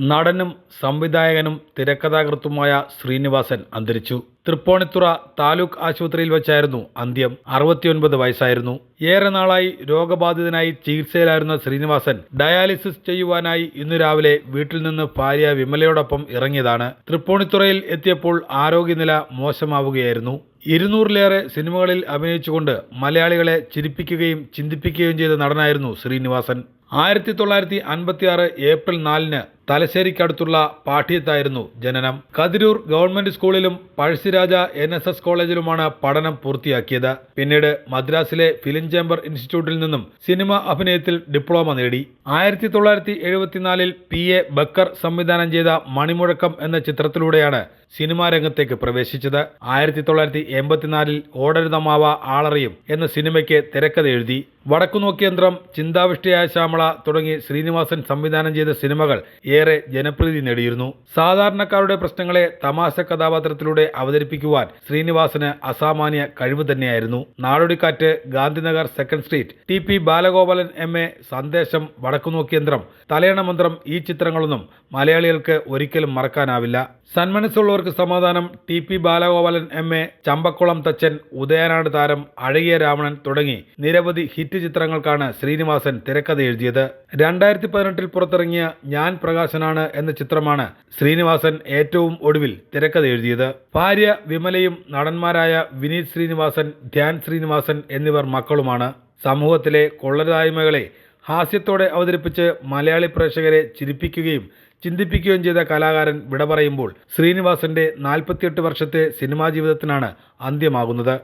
നടനും സംവിധായകനും തിരക്കഥാകൃത്തുമായ ശ്രീനിവാസൻ അന്തരിച്ചു. തൃപ്പൂണിത്തുറ താലൂക്ക് ആശുപത്രിയിൽ വെച്ചായിരുന്നു അന്ത്യം. അറുപത്തിയൊൻപത് വയസ്സായിരുന്നു. ഏറെ നാളായി രോഗബാധിതനായി ചികിത്സയിലായിരുന്ന ശ്രീനിവാസൻ ഡയാലിസിസ് ചെയ്യുവാനായി ഇന്നു രാവിലെ വീട്ടിൽ നിന്ന് ഭാര്യ വിമലയോടൊപ്പം ഇറങ്ങിയതാണ്. തൃപ്പൂണിത്തുറയിൽ എത്തിയപ്പോൾ ആരോഗ്യനില മോശമാവുകയായിരുന്നു. ഇരുന്നൂറിലേറെ സിനിമകളിൽ അഭിനയിച്ചുകൊണ്ട് മലയാളികളെ ചിരിപ്പിക്കുകയും ചിന്തിപ്പിക്കുകയും ചെയ്ത നടനായിരുന്നു ശ്രീനിവാസൻ. ആയിരത്തി തൊള്ളായിരത്തി അൻപത്തിയാറ് ഏപ്രിൽ നാലിന് തലശ്ശേരിക്കടുത്തുള്ള പാഠ്യത്തായിരുന്നു ജനനം. കതിരൂർ ഗവൺമെന്റ് സ്കൂളിലും പഴശ്ശിരാജ എൻ എസ് എസ് കോളേജിലുമാണ് പഠനം പൂർത്തിയാക്കിയത്. പിന്നീട് മദ്രാസിലെ ഫിലിം ചേംബർ ഇൻസ്റ്റിറ്റ്യൂട്ടിൽ നിന്നും സിനിമ അഭിനയത്തിൽ ഡിപ്ലോമ നേടി. ആയിരത്തി തൊള്ളായിരത്തി എഴുപത്തിനാലിൽ പി. എ. ബക്കർ സംവിധാനം ചെയ്ത മണിമുഴക്കം എന്ന ചിത്രത്തിലൂടെയാണ് സിനിമാ രംഗത്തേക്ക് പ്രവേശിച്ചത്. ആയിരത്തി തൊള്ളായിരത്തി എൺപത്തിനാലിൽ ഓടരുതമാവ ആളറിയും എന്ന സിനിമയ്ക്ക് തിരക്കഥ എഴുതി വടക്കുനോക്കിയന്ത്രം ചിന്താവിഷ്ടയായ ശ്യാമള തുടങ്ങി ശ്രീനിവാസൻ സംവിധാനം ചെയ്ത സിനിമകൾ ഏറെ ജനപ്രീതി നേടിയിരുന്നു. സാധാരണക്കാരുടെ പ്രശ്നങ്ങളെ തമാശ കഥാപാത്രത്തിലൂടെ അവതരിപ്പിക്കുവാൻ ശ്രീനിവാസന് അസാമാന്യ കഴിവ് തന്നെയായിരുന്നു. Nadodikkattu Gandhinagar second street T P Balagopalan M A Sandesham Vadakkunokkiyanthram Thalayanamanthram ഈ ചിത്രങ്ങളൊന്നും മലയാളികൾക്ക് ഒരിക്കലും മറക്കാനാവില്ല. Sanmanassullavarkku Samadhanam T P Balagopalan M A Champakkulam Thachan Udayananu Tharam Azhakiya Ravanan തുടങ്ങി നിരവധി ഹിറ്റ് ചിത്രങ്ങൾക്കാണ് ശ്രീനിവാസൻ തിരക്കഥ എഴുതിയത്. രണ്ടായിരത്തി പതിനെട്ടിൽ പുറത്തിറങ്ങിയ ഞാൻ പ്രകാശനാണ് എന്ന ചിത്രമാണ് ശ്രീനിവാസൻ ഏറ്റവും ഒടുവിൽ തിരക്കഥ എഴുതിയത്. ഭാര്യ വിമലയും നടന്മാരായ വിനീത് ശ്രീനിവാസൻ ധ്യാൻ ശ്രീനിവാസൻ എന്നിവർ മക്കളുമാണ്. സമൂഹത്തിലെ കൊള്ളരായ്മകളെ ഹാസ്യത്തോടെ അവതരിപ്പിച്ച് മലയാളി പ്രേക്ഷകരെ ചിരിപ്പിക്കുകയും ചിന്തിപ്പിക്കുകയും ചെയ്ത കലാകാരൻ വിട പറയുമ്പോൾ ശ്രീനിവാസന്റെ നാൽപ്പത്തിയെട്ട് വർഷത്തെ സിനിമാ ജീവിതത്തിനാണ് അന്ത്യമാകുന്നത്.